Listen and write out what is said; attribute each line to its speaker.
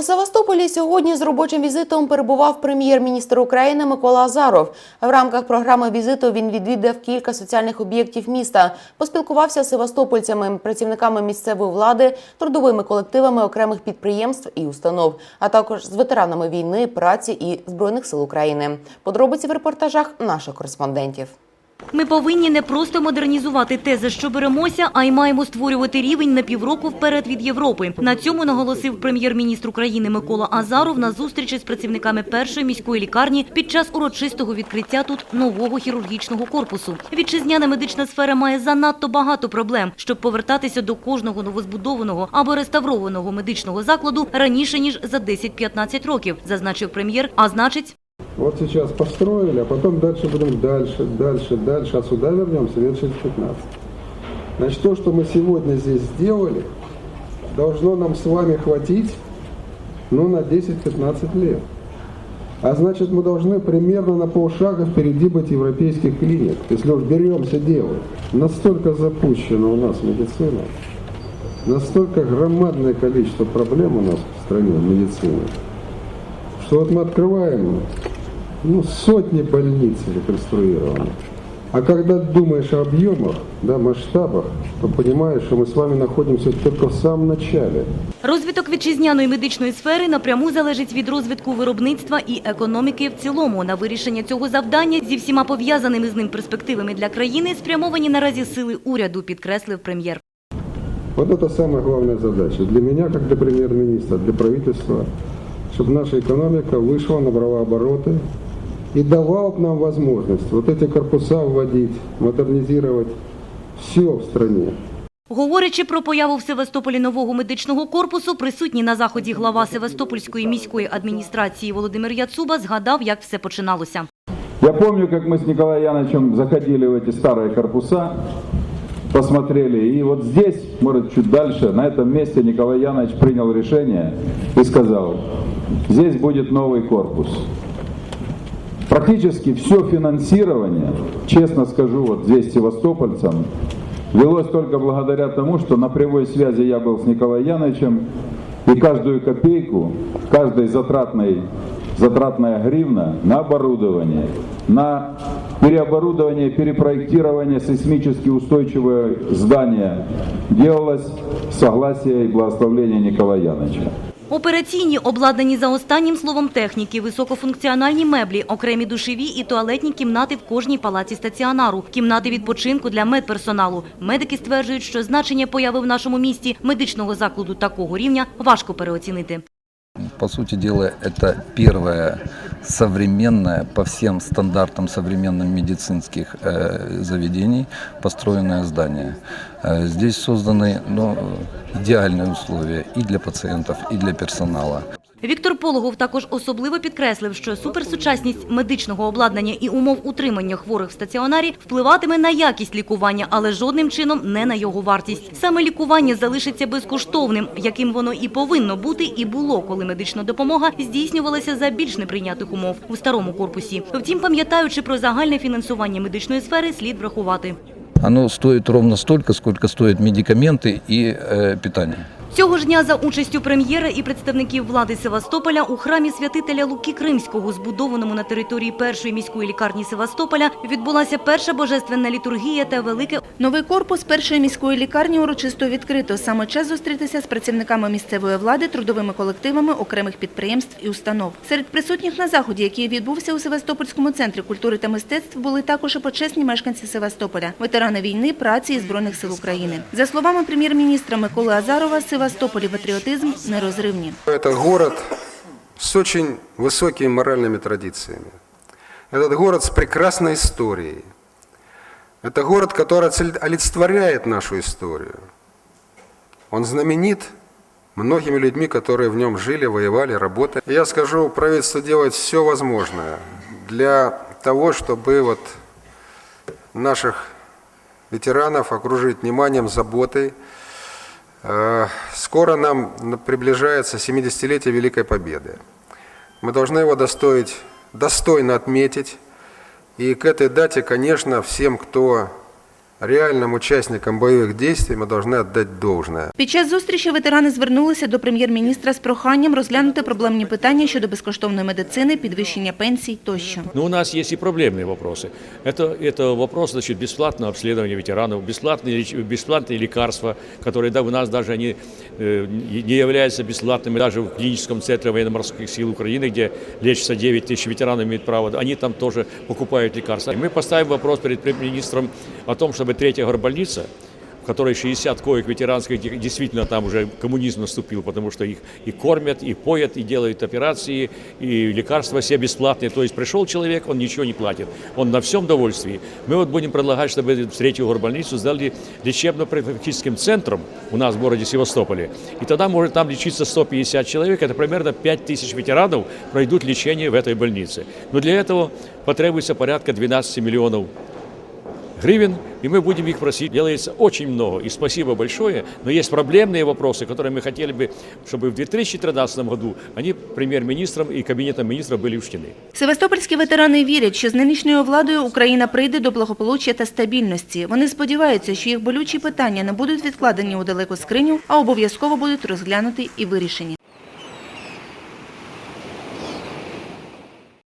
Speaker 1: У Севастополі сьогодні з робочим візитом перебував прем'єр-міністр України Микола Азаров. В рамках програми візиту він відвідав кілька соціальних об'єктів міста, поспілкувався з севастопольцями, працівниками місцевої влади, трудовими колективами окремих підприємств і установ, а також з ветеранами війни, праці і збройних сил України. Подробиці в репортажах наших кореспондентів.
Speaker 2: Ми повинні не просто модернізувати те, за що беремося, а й маємо створювати рівень на півроку вперед від Європи. На цьому наголосив прем'єр-міністр України Микола Азаров на зустрічі з працівниками першої міської лікарні під час урочистого відкриття тут нового хірургічного корпусу. Вітчизняна медична сфера має занадто багато проблем, щоб повертатися до кожного новозбудованого або реставрованого медичного закладу раніше ніж за 10-15 років, зазначив прем'єр. А значить,
Speaker 3: Вот сейчас построили, а потом дальше будем дальше, дальше, дальше, а сюда вернемся лет через 15. Значит, то, что мы сегодня здесь сделали, должно нам с вами хватить, ну, на 10-15 лет. А значит, мы должны примерно на полшага впереди быть европейских клиник, если уж беремся делать. Настолько запущена у нас медицина, настолько громадное количество проблем у нас в стране в медицине, что вот мы открываем ну, сотни больниц реконструированы. А когда думаешь о объемах, да, масштабах, то понимаешь, что мы с вами находимся только в самом начале.
Speaker 2: Розвиток вітчизняної медичної сфери напряму залежить від розвитку виробництва і економіки в цілому. На вирішення цього завдання зі всіма пов'язаними з ним перспективами для країни спрямовані наразі сили уряду, підкреслив прем'єр.
Speaker 3: Вот это самая главная задача для меня, как для премьер-министра, для правительства, чтобы наша экономика вышла, набрала обороты и давала нам возможность вот эти корпуса вводить, модернизировать все в стране.
Speaker 2: Говорячи про появу в Севастополі нового медичного корпусу, присутній на заході глава Севастопольської міської адміністрації Володимир Яцуба згадав, як все починалося.
Speaker 4: Я помню, как мы с Николаем Яновичем заходили в эти старые корпуса, посмотрели, и вот здесь, может, чуть дальше, на этом месте Николай Янович принял решение и сказал, здесь будет новый корпус. Практически все финансирование, честно скажу, вот здесь севастопольцам, велось только благодаря тому, что на прямой связи я был с Николаем Яновичем, и каждую копейку, каждой затратной, затратная гривна на оборудование, на переоборудование, перепроектирование сейсмически устойчивого здания делалось с согласия и благословения Николая Яновича.
Speaker 2: Операційні обладнані за останнім словом техніки, високофункціональні меблі, окремі душеві і туалетні кімнати в кожній палаці стаціонару, кімнати відпочинку для медперсоналу. Медики стверджують, що значення появи в нашому місті медичного закладу такого рівня важко переоцінити.
Speaker 5: По сути дела, это первое современное, по всем стандартам современных медицинских э, заведений построенное здание. Э, здесь созданы ну, идеальные условия и для пациентов, и для персонала.
Speaker 2: Віктор Пологов також особливо підкреслив, що суперсучасність медичного обладнання і умов утримання хворих в стаціонарі впливатиме на якість лікування, але жодним чином не на його вартість. Саме лікування залишиться безкоштовним, яким воно і повинно бути, і було, коли медична допомога здійснювалася за більш неприйнятих умов у старому корпусі. Втім, пам'ятаючи про загальне фінансування медичної сфери, слід врахувати.
Speaker 5: Оно стоит ровно столько, сколько стоят медикаменты и э, питание.
Speaker 2: Цього ж дня за участю прем'єра і представників влади Севастополя у храмі святителя Луки Кримського, збудованому на території першої міської лікарні Севастополя, відбулася перша божественна літургія та велике
Speaker 6: Новий корпус першої міської лікарні урочисто відкрито. Саме час зустрітися з працівниками місцевої влади, трудовими колективами окремих підприємств і установ. Серед присутніх на заході, який відбувся у Севастопольському центрі культури та мистецтв, були також і почесні мешканці Севастополя, ветерани війни, праці і збройних сил України. За словами прем'єр-міністра Миколи Азарова, в Севастополі патріотизм нерозривні.
Speaker 7: Это город с очень высокими моральными традициями. Этот город с прекрасной историей. Это город, который олицетворяет нашу историю. Он знаменит многими людьми, которые в нем жили, воевали, работали. Я скажу, правительство делает все возможное для того, чтобы вот наших ветеранов окружить вниманием, заботой. Э, Скоро нам приближается 70-летие Великой Победы. Мы должны его достоить, достойно отметить. И к этой дате, конечно, всем, кто реальным участникам боевых действий мы должны отдать должное.
Speaker 6: Під час зустрічі ветерани звернулися до прем'єр-міністра з проханням розглянути проблемні питання щодо безкоштовної медицини, підвищення пенсій тощо.
Speaker 8: Но у нас есть и проблемные вопросы. Это, это вопрос значит, бесплатного обследования ветеранов, бесплатные, леч- бесплатные лекарства, которые да, у нас даже они, э, не являются бесплатными. Даже в клиническом центре военно-морских сил Украины, где лечится 9 тысяч ветеранов, имеют право, они там тоже покупают лекарства. И мы поставим вопрос перед премьер-министром о том, чтобы третья горбольница, в которой 60 коек ветеранских, де- действительно там уже коммунизм наступил, потому что их и кормят, и поят, и делают операции, и лекарства все бесплатные. То есть пришел человек, он ничего не платит, он на всем довольствии. Мы вот будем предлагать, чтобы третью горбольницу сделали лечебно-профилактическим центром у нас в городе Севастополе. И тогда может там лечиться 150 человек, это примерно 5 тысяч ветеранов пройдут лечение в этой больнице. Но для этого потребуется порядка 12 миллионов гривен, и мы будем их просить. Делается очень много, и спасибо большое, но есть проблемные вопросы, которые мы хотели бы, чтобы в 2013 году они премьер-министром и кабинетом министров были учтены.
Speaker 6: Севастопольські ветерани вірять, що з нинішньою владою Україна прийде до благополуччя та стабільності. Вони сподіваються, що їх болючі питання не будуть відкладені у далеку скриню, а обов'язково будуть розглянуті і вирішені.